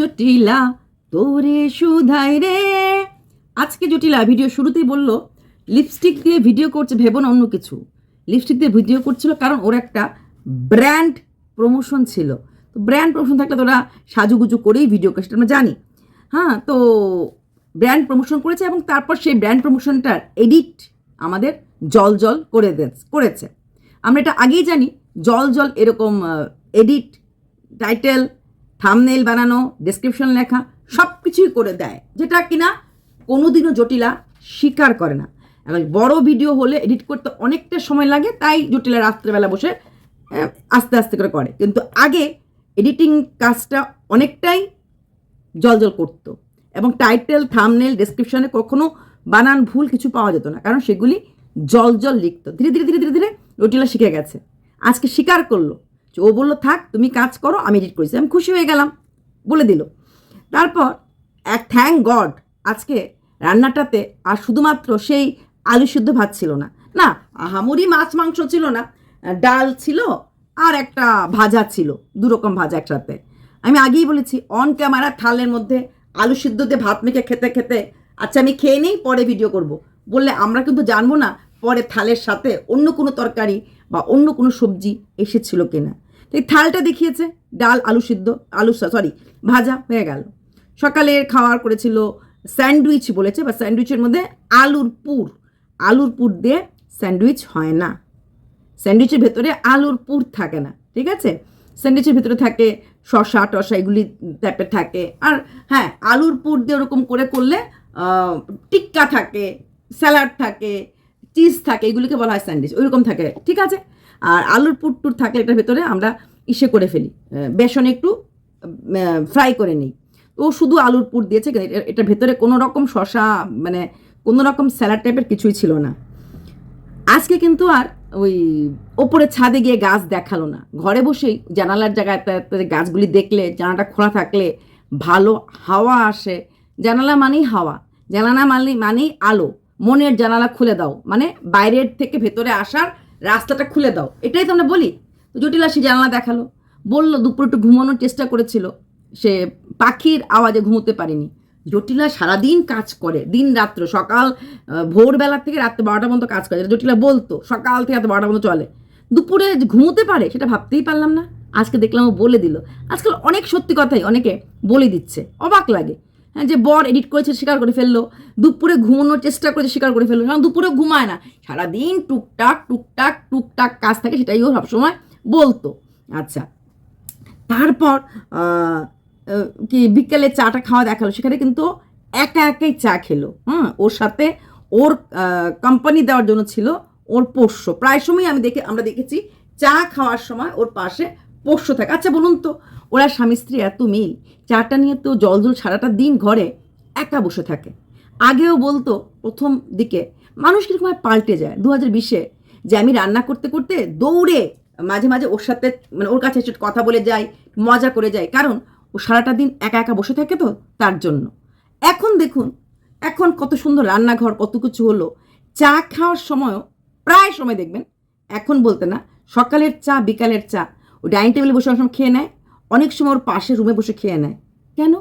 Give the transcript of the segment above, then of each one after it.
জটিলা, তোরে সুধাই রে। আজকে জটিলা ভিডিও শুরুতেই বলল লিপস্টিক দিয়ে ভিডিও করছে, ভেবো না অন্য কিছু। লিপস্টিক দিয়ে ভিডিও করছিল কারণ ওর একটা ব্র্যান্ড প্রমোশন ছিল। তো ব্র্যান্ড প্রমোশন থাকলে তো ওরা সাজুগুজু করেই ভিডিও করে সেটা আমরা জানি। হ্যাঁ তো ব্র্যান্ড প্রমোশন করেছে এবং তারপর সেই ব্র্যান্ড প্রমোশনটার এডিট আমাদের জল জল করে করেছে। আমরা এটা আগেই জানি, জল জল এরকম এডিট টাইটেল থামনেল বানানো ডেসক্রিপশন লেখা সব কিছুই করে দেয়। যেটা কিনা কোনোদিনও জটিলা স্বীকার করে না। এবং বড় ভিডিও হলে এডিট করতে অনেকটা সময় লাগে, তাই জটিলা রাত্রেবেলা বসে আস্তে আস্তে করে করে। কিন্তু আগে এডিটিং কাজটা অনেকটাই জলজল করতো। এবং টাইটেল থামনেল ডেসক্রিপশনে কখনো বানান ভুল কিছু পাওয়া যেত না, কারণ সেগুলি জল জল লিখতো। ধীরে ধীরে ধীরে ধীরে ধীরে রটিলা শিখে গেছে। আজকে স্বীকার করল। ও বলল, থাক, তুমি কাজ করো, আমি এডিট করেছি। আমি খুশি হয়ে গেলাম, বলে দিল। তারপর এক থ্যাংক গড আজকে রান্নাটাতে আর শুধুমাত্র সেই আলু সিদ্ধ ভাত ছিল না। না, আহামরি মাছ মাংস ছিল না, ডাল ছিল আর একটা ভাজা ছিল দু রকম ভাজা একসাথে। আমি আগেই বলেছি অন ক্যামেরা থালের মধ্যে আলু সিদ্ধ দিয়ে ভাত মেখে খেতে খেতে আচ্ছা আমি খেয়ে নেই, পরে ভিডিও করব। বললে, আমরা কিন্তু জানব না পরে থালের সাথে অন্য কোনো তরকারি বা অন্য কোনো সবজি এসেছিল কিনা। এই থালটা দেখিয়েছে? ডাল, আলু সিদ্ধ, আলু সরি ভাজা হয়ে গেল। সকালে খাওয়ার করেছিল স্যান্ডউইচ বলেছে, বা স্যান্ডউইচের মধ্যে আলুর পুর। আলুর পুর দিয়ে স্যান্ডউইচ হয় না। স্যান্ডউইচের ভেতরে আলুর পুর থাকে না, ঠিক আছে? স্যান্ডউইচের ভেতরে থাকে শশা টশা এগুলি টাইপের থাকে। আর হ্যাঁ আলুর পুর দিয়ে ওরকম করে করলে টিক্কা থাকে, স্যালাড থাকে, চিজ থাকে, এগুলিকে বলা হয় স্যান্ডউইচ, ওইরকম থাকে, ঠিক আছে? আর আলুর পুর টুর থাকে এটার ভেতরে আমরা ইসে করে ফেলি। বেসনে একটু ফ্রাই করে নিই। ও শুধু আলুর পুর দিয়েছে এটার ভেতরে কোনো রকম শশা মানে কোনো রকম স্যালাড টাইপের কিছুই ছিল না। আজকে কিন্তু আর ওই ওপরে ছাদে গিয়ে গাছ দেখাল না। ঘরে বসেই জানালার জায়গায় গাছগুলি দেখলে, জানালাটা খোলা থাকলে ভালো হাওয়া আসে। জানালা মানেই হাওয়া, জানালা মানে মানেই আলো। মনের জানালা খুলে দাও মানে বাইরের থেকে ভেতরে আসার রাস্তাটা খুলে দাও। এটাই তো আমরা বলি। জটিলা সে জানালা দেখাল। বলল, দুপুর একটু ঘুমানোর চেষ্টা করেছিল। সে পাখির আওয়াজে ঘুমোতে পারেনি। জটিলা সারাদিন কাজ করে। দিন রাত্র, সকাল ভোরবেলা থেকে রাত্রে বারোটা পর্যন্ত কাজ করে। জটিলা বলতো, সকাল থেকে রাত বারোটা পর্যন্ত চলে। দুপুরে ঘুমোতে পারে, সেটা ভাবতেই পারলাম না। আজকে দেখলাম ও বলে দিল। আজকাল অনেক সত্যি কথাই অনেকে বলে দিচ্ছে। অবাক লাগে। যে বর এডিট করেছে স্বীকার করে ফেলল, দুপুরে ঘুমানোর চেষ্টা করেছে স্বীকার করে ফেলল, কারণ দুপুরে ঘুমায় না। সারাদিন টুকটাক টুকটাক টুকটাক কাজ থাকে, সেটাই ও সবসময় বলতো। আচ্ছা তারপর কি বিকেলে চাটা খাওয়া দেখাল, সেখানে কিন্তু একা একাই চা খেলো। হ্যাঁ ওর সাথে ওর কোম্পানি দেওয়ার জন্য ছিল ওর পোষ্য। প্রায় সময় আমি দেখে, আমরা দেখেছি চা খাওয়ার সময় ওর পাশে পোষ্য থাকে। আচ্ছা বলুন তো ওরা স্বামী, স্ত্রী এত মিল। চাটা নিয়ে তো জল জল সারাটা দিন ঘরে একা বসে থাকে। আগেও বলতো প্রথম দিকে, মানুষ কীরকম পাল্টে যায়। দু হাজার বিশে যে আমি রান্না করতে করতে দৌড়ে মাঝে মাঝে ওর সাথে মানে ওর কাছে কথা বলে যাই, মজা করে যাই। কারণ ও সারাটা দিন একা একা বসে থাকে তো তার জন্য। এখন দেখুন, এখন কত সুন্দর রান্নাঘর, কত কিছু হলো। চা খাওয়ার সময়ও প্রায় সময় দেখবেন, এখন বলতে না, সকালের চা, বিকালের চা। ও ডাইনিং টেবিলে বসে অনেক সময় খেয়ে নেয় অনেক সময় ওর পাশে রুমে বসে খেয়ে নেয়। কেন?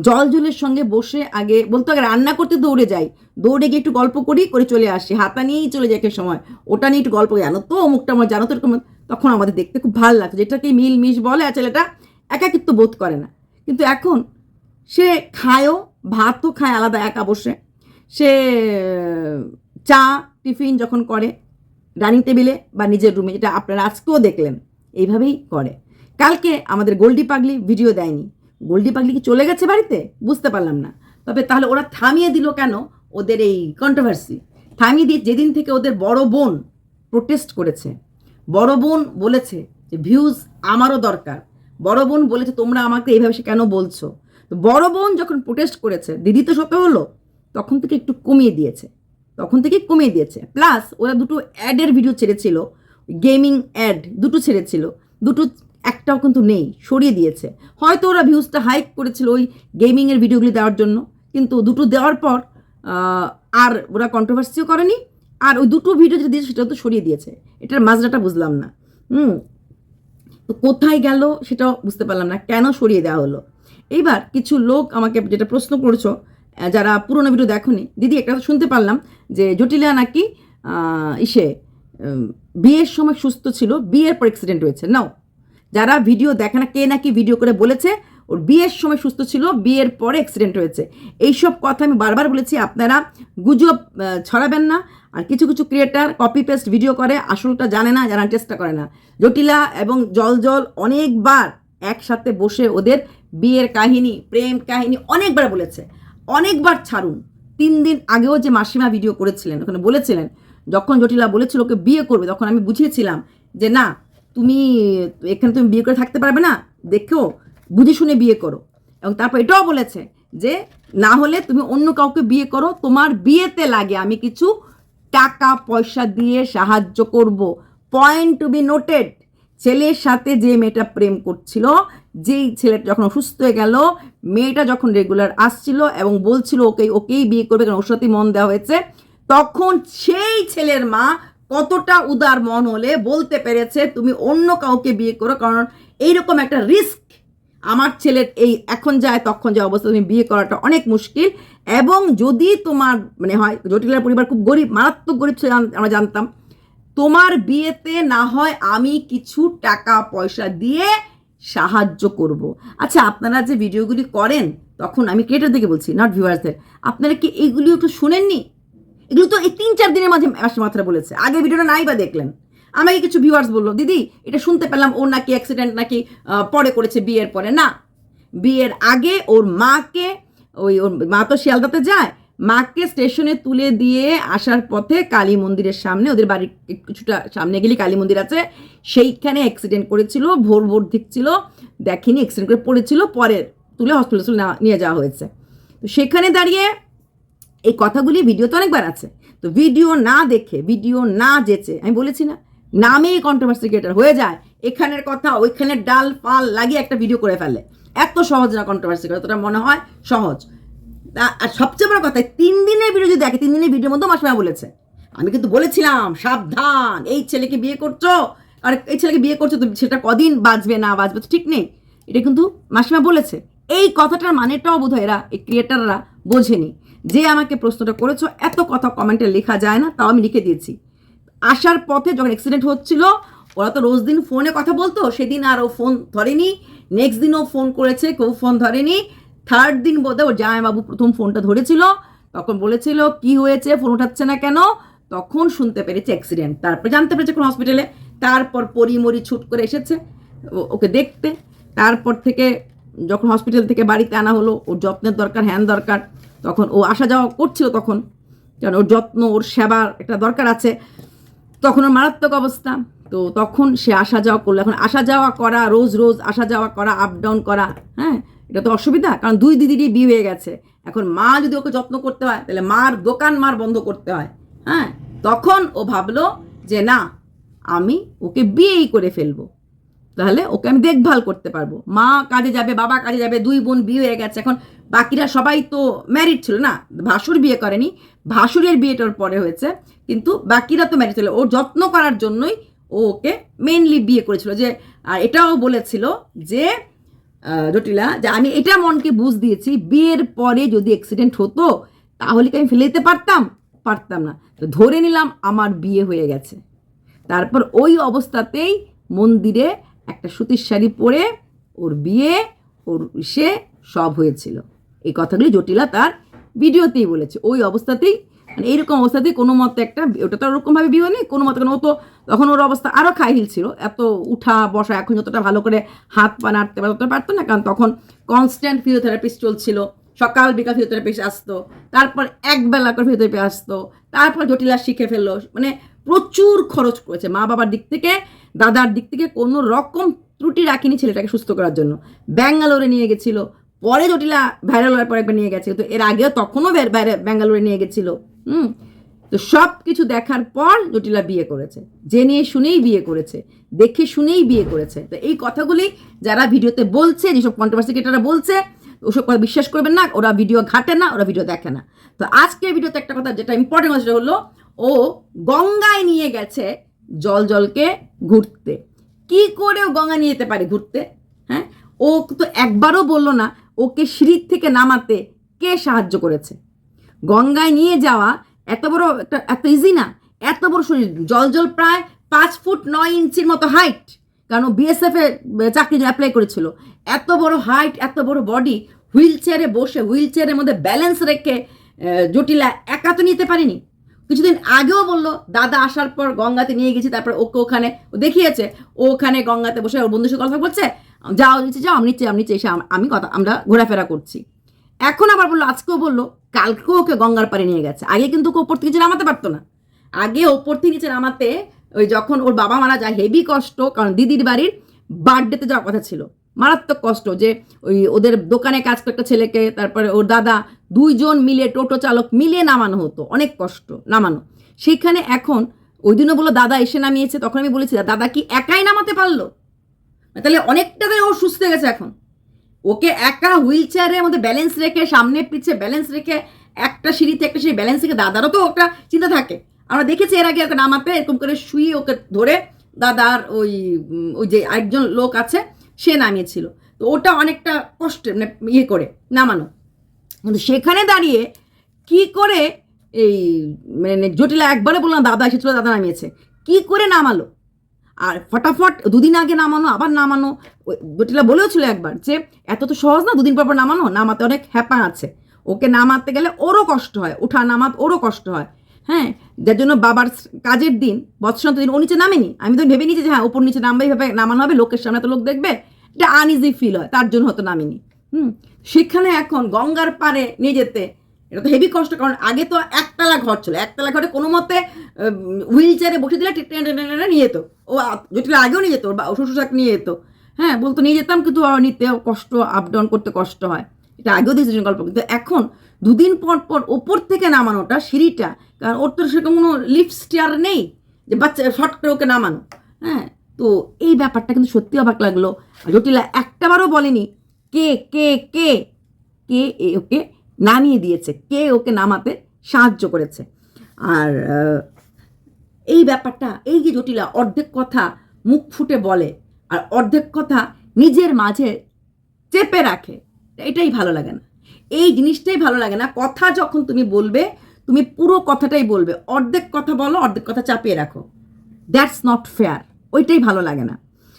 জল জলের সঙ্গে বসে আগে, বলতো আগে রান্না করতে দৌড়ে যাই। দৌড়ে গিয়ে একটু গল্প করি, করে চলে আসি। হাতা নিয়েই চলে একটা সময়। ওটা নিয়ে একটু গল্প জানো তো, অমুকটা আমার, জানো তো এরকম। তখন আমাদের দেখতে খুব ভালো লাগতো। যেটাকে মিল মিশ বলে, আর ছেলেটা একাকিত্ব বোধ করে না। কিন্তু এখন সে খায়ও, ভাতও খায় আলাদা একা বসে। সে, চা, টিফিন যখন করে, ডাইনিং টেবিলে বা নিজের রুমে যেটা আপনারা আজকেও দেখলেন, এইভাবেই করে। কালকে আমাদের গোল্ডি পাগলি ভিডিও দেয়নি। গোল্ডি পাগলি কি চলে গেছে বাড়িতে? বুঝতে পারলাম না। তবে তাহলে ওরা থামিয়ে দিল কেন ওদের এই কন্ট্রোভার্সি থামিয়ে দিয়ে যেদিন থেকে ওদের বড় বোন প্রোটেস্ট করেছে, বড় বোন বলেছে যে ভিউজ আমারও দরকার। বড় বোন বলেছে, তোমরা আমাকে এইভাবে সে কেন বলছো? তো বড় বোন যখন প্রোটেস্ট করেছে, দিদি তো সতে হলো, তখন থেকে একটু কমিয়ে দিয়েছে। তখন থেকে কমিয়ে দিয়েছে। প্লাস ওরা দুটো অ্যাডের ভিডিও ছেড়েছিল গেমিং অ্যাড দুটো ছেড়েছিল। দুটো একটাও কিন্তু নেই, সরিয়ে দিয়েছে। হয়তো ওরা ভিউজটা হাইক করেছিল ওই গেমিংয়ের ভিডিওগুলি দেওয়ার জন্য, কিন্তু দুটো দেওয়ার পর আর ওরা কন্ট্রোভার্সিও করেনি, আর ওই দুটো ভিডিও যেটা দিয়েছে সেটা তো সরিয়ে দিয়েছে। এটার মাজরাটা বুঝলাম না। হুম, তো কোথায় গেল সেটাও বুঝতে পারলাম না, কেন সরিয়ে দেওয়া হলো? এইবার কিছু লোক আমাকে যেটা প্রশ্ন করছ যারা পুরোনো ভিডিও দেখোনি, দিদি একটা শুনতে পারলাম যে জটিলা নাকি ইসে বিয়ের সময় সুস্থ ছিল, বিয়ের পর অ্যাক্সিডেন্ট হয়েছে। নাও যারা ভিডিও দেখে না, কে নাকি ভিডিও করে বলেছে, ওর বিয়ের সময় সুস্থ ছিল, বিয়ের পরে অ্যাক্সিডেন্ট হয়েছে। এইসব কথা আমি বারবার বলেছি, আপনারা গুজব ছড়াবেন না। আর কিছু কিছু ক্রিয়েটার কপি পেস্ট ভিডিও করে, আসলটা জানে না, জানার চেষ্টা করে না। জটিলা এবং জল জল অনেকবার একসাথে বসে ওদের বিয়ের কাহিনী, প্রেম কাহিনী অনেকবার বলেছে। অনেকবার ছাড়ুন। তিন দিন আগেও যে মাসিমা ভিডিও করেছিলেন, ওখানে বলেছিলেন, যখন জটিলা বলেছিল ওকে বিয়ে করবে, তখন আমি বুঝিয়েছিলাম যে না তুমি এখানে তুমি বিয়ে করে থাকতে পারবে না, দেখো, বুঝে শুনে বিয়ে করো। এবং তারপর এটাও বলেছে যে, না হলে তুমি অন্য কাউকে বিয়ে করো, তোমার বিয়েতে লাগে, আমি কিছু টাকা, পয়সা দিয়ে সাহায্য করব। পয়েন্ট টু বি নোটেড ছেলের সাথে যে মেয়েটা প্রেম করছিল, যেই ছেলেটা যখন অসুস্থ হয়ে গেল, মেয়েটা যখন রেগুলার আসছিল এবং বলছিল ওকে, ওকেই বিয়ে করবে, কারণ ওর সাথেই মন দেওয়া হয়েছে, তখন সেই ছেলের মা কতটা উদার মন হলে বলতে পেরেছে, তুমি অন্য কাউকে বিয়ে করো, কারণ এইরকম একটা রিস্ক আমার ছেলের এই এখন যায়, তখন যে অবস্থা, তুমি বিয়ে করাটা অনেক মুশকিল। এবং যদি তোমার মানে হয় জটিলার পরিবার খুব গরিব, মারাত্মক গরিব ছিল আমরা জানতাম, তোমার বিয়েতে না হয় আমি কিছু টাকা পয়সা দিয়ে সাহায্য করব। আচ্ছা আপনারা যে ভিডিওগুলি করেন, তখন আমি ক্রিয়েটার থেকে বলছি নট ভিউয়ার্সদের আপনারা কি এইগুলি একটু শুনেননি? এগুলো তো এই তিন, চার দিনের মাঝে মাত্রা বলেছে। আগে ভিডিওটা নাই বা দেখলেন। আমাকে কিছু ভিউয়ার্স বলল, দিদি, এটা শুনতে পেলাম, ওর নাকি অ্যাক্সিডেন্ট নাকি পরে করেছে বিয়ের পরে। না, বিয়ের আগে ওর মাকে, ওই ওর মা তো শিয়ালদাতে যায়, মাকে স্টেশনে তুলে দিয়ে আসার পথে কালী মন্দিরের সামনে, ওদের বাড়ির কিছুটা সামনে গেলে কালী মন্দির আছে, সেইখানে অ্যাক্সিডেন্ট করেছিল, ভোর ভোর দিকছিল দেখেনি অ্যাক্সিডেন্ট করে পড়েছিল, পরে তুলে হসপিটাল নিয়ে যাওয়া হয়েছে। তো সেখানে দাঁড়িয়ে এই কথাগুলি ভিডিওতে অনেকবার আছে। তো ভিডিও না দেখে, ভিডিও না যেচে, আমি বলেছি না নামেই কন্ট্রোভার্সি ক্রিয়েটার হয়ে যায়, এখানের কথা ওইখানের ডাল ফাল লাগিয়ে একটা ভিডিও করে ফেলে। এত সহজ না কন্ট্রোভার্সি করে, তোটা মনে হয় সহজ। আর সবচেয়ে বড় কথা, তিন দিনের ভিডিও যদি দেখে, তিন দিনের ভিডিওর মধ্যেও মাসমা বলেছে। আমি কিন্তু বলেছিলাম, সাবধান, এই ছেলেকে বিয়ে করছ, আর এই ছেলেকে বিয়ে করছ তো সেটা কদিন বাঁচবে, না বাঁচবে, তো ঠিক নেই। এটা কিন্তু মাসিমা বলেছে। এই কথাটার মানেটাও বোধ হয় এরা, এই ক্রিয়েটাররা বোঝেনি। যে আমাকে প্রশ্নটা করেছ, এত কথা কমেন্টে লেখা যায় না, তাও আমি লিখে দিয়েছি। আসার পথে যখন অ্যাক্সিডেন্ট হচ্ছিল, ওরা তো রোজ দিন ফোনে কথা বলতো, সেদিন আর ও ফোন ধরেনি নেক্সট দিনও ফোন করেছে, কেউ ফোন ধরেনি। থার্ড দিন বোধ হয় ওর জামাইবাবু প্রথম ফোনটা ধরেছিল, তখন বলেছিল, কি হয়েছে? ফোন উঠাচ্ছে না কেন? তখন শুনতে পেরেছে অ্যাক্সিডেন্ট তারপর জানতে পেরেছে কোন হসপিটালে তারপর পরিমরি ছুট করে এসেছে ওকে দেখতে। তারপর থেকে যখন হসপিটাল থেকে বাড়িতে আনা হলো, ওর যত্নের দরকার, হ্যান দরকার। তখন ও আসা যাওয়া করছিল তখন। কারণ ওর যত্ন, ওর সেবার একটা দরকার আছে। তখন ওর মারাত্মক অবস্থা। তো তখন সে আসা যাওয়া করল। এখন আসা যাওয়া করা, রোজ রোজ আসা যাওয়া করা আপ ডাউন করা হ্যাঁ এটা তো অসুবিধা। কারণ দুই দিদিরই বিয়ে হয়ে গেছে। এখন মা যদি ওকে যত্ন করতে হয়, তাহলে মার দোকান মার বন্ধ করতে হয়। হ্যাঁ তখন ও ভাবলো যে না, আমি ওকে বিয়েই করে ফেলব। তাহলে ওকে আমি দেখভাল করতে পারব। মা কাজে যাবে, বাবা কাজে যাবে, দুই বোন বিয়ে হয়ে গেছে। এখন বাকিরা সবাই তো ম্যারিড ছিল না, ভাসুর বিয়ে করেনি, ভাসুরের বিয়েটার পরে হয়েছে, কিন্তু বাকিরা তো ম্যারিড ছিল। ওর যত্ন করার জন্যই ও ওকে মেনলি বিয়ে করেছিল। যে, আর এটাও বলেছিল যে জটিলা, যে আমি এটা মনকে বুঝ দিয়েছি, বিয়ের পরে যদি অ্যাক্সিডেন্ট হতো, তাহলে কি আমি ফেলে দিতে পারতাম? পারতাম না। তো ধরে নিলাম আমার বিয়ে হয়ে গেছে। তারপর ওই অবস্থাতেই মন্দিরে একটা সুতির শাড়ি পরে ওর বিয়ে, ওর সে সব হয়েছিল। এই কথাগুলি জটিলা তার ভিডিওতেই বলেছে। ওই অবস্থাতেই মানে এইরকম অবস্থাতেই কোনো মতে একটা, ওটা তো ওরকমভাবে বিয়ে নেই কোনো মতে কোনো তো তখন ওর অবস্থা আরও খাইল ছিল। এত উঠা বসা, এখন যতটা ভালো করে হাত পা নাড়তে পারতো পারতো না, কারণ তখন কনস্ট্যান্ট ফিজিওথেরাপিস্ট চলছিল। সকাল বিকাল ফিজিওথেরাপিস্ট আসতো, তারপর এক বেলা করে ফিজিওথেরাপি আসতো, তারপর জটিলা শিখে ফেলল। মানে প্রচুর খরচ করেছে মা বাবার দিক থেকে, দাদার দিক থেকে কোনো রকম ত্রুটি রাখিনি ছেলেটাকে সুস্থ করার জন্য। ব্যাঙ্গালোরে নিয়ে গেছিল, পরে জটিলা ভাইরাল হওয়ার পর একবার নিয়ে গেছে, তো এর আগেও তখনও ব্যাঙ্গালোরে নিয়ে গেছিল, হুম? তো সব কিছু দেখার পর জটিলা বিয়ে করেছে। জেনে শুনেই বিয়ে করেছে, দেখে শুনেই বিয়ে করেছে। তো এই কথাগুলি যারা ভিডিওতে বলছে, যেসব কন্ট্রোভার্সি ক্রিয়েটাররা বলছে ওসব কথা বিশ্বাস করবেন না, ওরা ভিডিও ঘাটে না, ওরা ভিডিও দেখে না। তো আজকের ভিডিওতে একটা কথা যেটা ইম্পর্টেন্ট সেটা হলো, ও গঙ্গায় নিয়ে গেছে জল জলকে ঘুরতে। কি করে ও গঙ্গা নিয়ে যেতে পারে ঘুরতে? হ্যাঁ? ও তো একবারও বলল না, ওকে সিঁড়ির থেকে নামাতে কে সাহায্য করেছে? গঙ্গায় নিয়ে যাওয়া এত বড় একটা, এত ইজি না, এত বড় শরীর, জল জল প্রায় পাঁচ ফুট নয় ইঞ্চির মতো হাইট কারণ বিএসএফ এ চাকরি অ্যাপ্লাই করেছিল। এত বড় হাইট এত বড় বডি হুইল চেয়ারে বসে হুইল চেয়ারের মধ্যে ব্যালেন্স রেখে জটিলা একা তো নিতে পারিনি। কিছুদিন আগেও বলল, দাদা আসার পর গঙ্গাতে নিয়ে গেছি, তারপর ওকে ওখানে দেখিয়েছে, ও ওখানে গঙ্গাতে বসে ওর বন্ধুর সাথে কথা বলছে যাও নিচে, যাও আমি নিচে আমি নিচে এসে আমি কথা, আমরা ঘোরাফেরা করছি। এখন আবার বলল, আজকেও বলল, কালকেও ওকে গঙ্গার পাড়ে নিয়ে গেছে। আগে কিন্তু ওকে ওপর থেকে নিচে নামাতে পারতো না। আগে ওপর থেকে নিচে নামাতে ওই যখন ওর বাবা মারা যায় হেভি কষ্ট, কারণ দিদির বাড়ির বার্থডেতে যাওয়ার কথা ছিল। মারাত্মক কষ্ট যে ওই ওদের দোকানে কাজ করতে ছেলেকে, তারপরে ওর দাদা দুইজন মিলে টোটো চালক মিলে নামানো হতো, অনেক কষ্ট নামানো। সেখানে এখন ওই দিনও বলল, দাদা এসে নামিয়েছে। তখন আমি বলেছি, দাদা কি একাই নামাতে পারল? তাহলে অনেকটাতে ও সুস্থ হয়ে গেছে এখন। ওকে একা হুইল চেয়ারের মধ্যে ব্যালেন্স রেখে সামনে পিছে ব্যালেন্স রেখে একটা সিঁড়িতে, একটা সেই ব্যালেন্স রেখে, দাদারও তো একটা চিন্তা থাকে। আমরা দেখেছি এর আগে ওকে নামাতে এরকম করে শুয়ে ওকে ধরে দাদার ওই ওই যে আরেকজন লোক আছে, সে নামিয়েছিল। তো ওটা অনেকটা কষ্টের মানে ইয়ে করে, নামানো। কিন্তু সেখানে দাঁড়িয়ে কি করে এই মানে জটিলা, একবারে বললাম দাদা এসেছিল, দাদা নামিয়েছে। কি করে নামালো? আর ফটাফট দুদিন আগে নামানো, আবার নামানো। জটিলা বলেও ছিল একবার যে, এত তো সহজ না, দুদিন পর পর নামানো, নামাতে অনেক হ্যাপা আছে। ওকে নামাতে গেলে ওরও কষ্ট হয়, ওঠা, নামাতে ওরও কষ্ট হয়। হ্যাঁ যার জন্য বাবার কাজের দিন বৎসন্ত দিন, ও নিচে নামেনি। আমি তো ভেবে নিয়েছি যে হ্যাঁ ওপর নিচে নামবে ভেবে নামানো হবে, লোকের সামনে তো লোক দেখবে। এটা আনইজি ফিল হয়, তার জন্য হয়তো নামিনি। হুম, সেখানে এখন গঙ্গার পারে নিয়ে যেতে, এটা তো হেভি কষ্ট, কারণ আগে তো একতলা ঘর ছিল। একতলা ঘরে কোনো মতে হুইল চেয়ারে বসে দিলে টেনে নিয়ে যেত। ও জটিলা আগেও নিয়ে যেত বা- শ্বশুরশাক নিয়ে যেত। হ্যাঁ বলতো নিয়ে যেতাম, কিন্তু নিতে কষ্ট আপ ডাউন করতে কষ্ট হয়। এটা আগেও দিয়েছে গল্প। কিন্তু এখন দুদিন পর পর ওপর থেকে নামানোটা সিঁড়িটা। কারণ ওর তো সেরকম কোনো লিফট স্টেয়ার নেই যে বাচ্চা শর্ট করে ওকে নামানো। হ্যাঁ তো এই ব্যাপারটা কিন্তু সত্যি অবাক লাগল। জটিলা একটাবারও বলেনি, কে কে কে কে এ ওকে নামিয়ে দিয়েছে, কে ওকে নামাতে সাহায্য করেছে। আর এই ব্যাপারটা, এই যে জটিলা অর্ধেক কথা মুখ ফুটে বলে আর অর্ধেক কথা নিজের মাঝে চেপে রাখে, এটাই ভালো লাগে না। এই জিনিসটাই ভালো লাগে না। কথা যখন তুমি বলবে, তুমি পুরো কথাটাই বলবে। অর্ধেক কথা বলো, অর্ধেক কথা চাপিয়ে রাখো। দ্যাটস নট ফেয়ার ওইটাই ভালো লাগে না।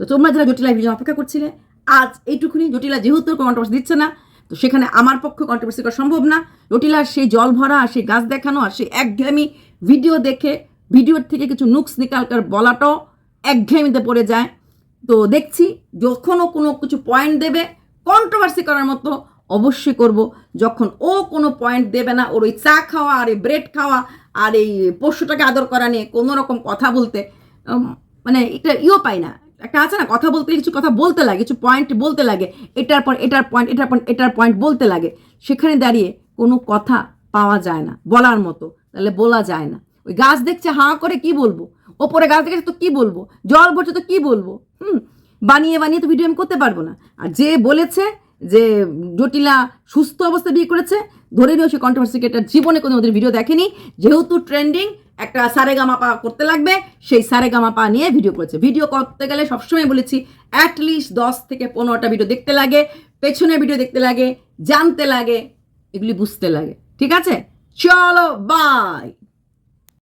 তো তোমরা যারা জটিলা ভিডিও অপেক্ষা করছিলে, আজ এইটুকুনি। জটিলা যেহেতু কন্ট্রোভার্সি দিচ্ছে না, তো সেখানে আমার পক্ষে কন্ট্রোভার্সি করা সম্ভব না। জটিলার সেই জল ভরা আর সেই গাছ দেখানো আর সেই একঘেয়েমি ভিডিও দেখে ভিডিওর থেকে কিছু নুকস নিকালকার বলাটাও একঘেয়েমিতে পড়ে যায়। তো দেখছি, যখনও কোনো কিছু পয়েন্ট দেবে কন্ট্রোভার্সি করার মতো অবশ্যই করব। যখন ও কোনো পয়েন্ট দেবে না, ওর ওই চা খাওয়া আর এই ব্রেড খাওয়া আর এই পশুটাকে আদর করা নিয়ে কোনো রকম কথা বলতে মানে এটা ইও পাই না। একটা আছে না, কথা বলতে, কিছু কথা বলতে লাগে, কিছু পয়েন্ট বলতে লাগে, এটার পর এটার পয়েন্ট এটার পর এটার পয়েন্ট বলতে লাগে। সেখানে দাঁড়িয়ে কোনো কথা পাওয়া যায় না, বলার মতো, তাহলে বলা যায় না। ওই গাছ দেখছে হাঁ করে কি বলব? ওপরে গাছ দেখেছে তো কি বলব? জল পড়ছে তো কি বলব? হুম, বানিয়ে বানিয়ে তো ভিডিও আমি করতে পারব না। আর যে বলেছে যে জটিলা সুস্থ অবস্থায় বিয়ে করেছে, ধরে নিও সে কন্ট্রোভার্সি ক্রিয়েটার জীবনে কোনো ওদের ভিডিও দেখেনি। যেহেতু ট্রেন্ডিং একটা সারেগামাপা করতে লাগবে, সেই সারেগামাপা নিয়ে ভিডিও করেছে। ভিডিও করতে গেলে সবসময় বলেছি অ্যাটলিস্ট দশ থেকে পনেরোটা ভিডিও দেখতে লাগে, পেছনে ভিডিও দেখতে লাগে, জানতে লাগে, এগুলি বুঝতে লাগে। ঠিক আছে? চলো বাই